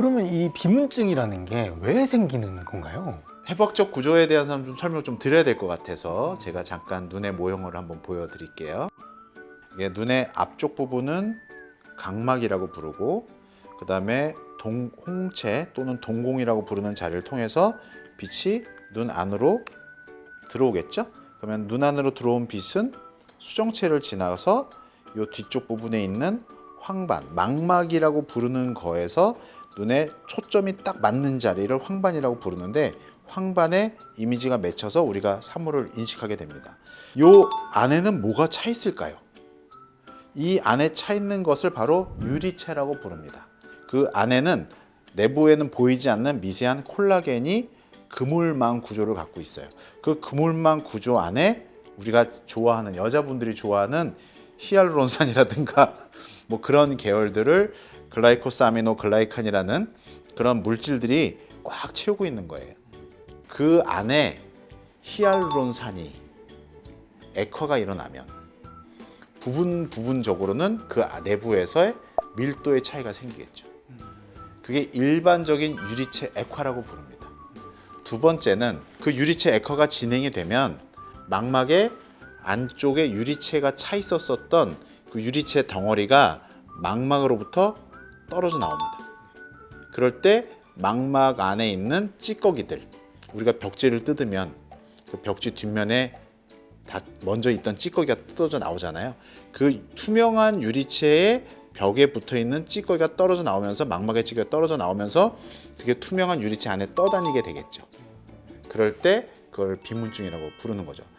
그러면 이 비문증이라는 게 왜 생기는 건가요? 해부학적 구조에 대해서 좀 설명 좀 드려야 될 것 같아서 제가 잠깐 눈의 모형을 한번 보여드릴게요. 이게 눈의 앞쪽 부분은 각막이라고 부르고 그 다음에 홍채 또는 동공이라고 부르는 자리를 통해서 빛이 눈 안으로 들어오겠죠? 그러면 눈 안으로 들어온 빛은 수정체를 지나서 이 뒤쪽 부분에 있는 황반, 망막이라고 부르는 거에서 눈에 초점이 딱 맞는 자리를 황반이라고 부르는데 황반에 이미지가 맺혀서 우리가 사물을 인식하게 됩니다. 요 안에는 뭐가 차 있을까요? 이 안에 차 있는 것을 바로 유리체라고 부릅니다. 그 안에는 내부에는 보이지 않는 미세한 콜라겐이 그물망 구조를 갖고 있어요. 그 그물망 구조 안에 우리가 좋아하는 여자분들이 좋아하는 히알루론산이라든가 뭐 그런 계열들을 글라이코사미노 글라이칸이라는 그런 물질들이 꽉 채우고 있는 거예요. 그 안에 히알루론산이 액화가 일어나면 부분 부분적으로는 그 내부에서의 밀도의 차이가 생기겠죠. 그게 일반적인 유리체 액화라고 부릅니다. 두 번째는 그 유리체 액화가 진행이 되면 망막의 안쪽에 유리체가 차 있었었던 그 유리체 덩어리가 망막으로부터 떨어져 나옵니다. 그럴 때 망막 안에 있는 찌꺼기들 우리가 벽지를 뜯으면 그 벽지 뒷면에 다 먼저 있던 찌꺼기가 뜯어져 나오잖아요. 그 투명한 유리체의 벽에 붙어 있는 찌꺼기가 떨어져 나오면서 망막의 찌꺼기가 떨어져 나오면서 그게 투명한 유리체 안에 떠다니게 되겠죠. 그럴 때 그걸 비문증이라고 부르는 거죠.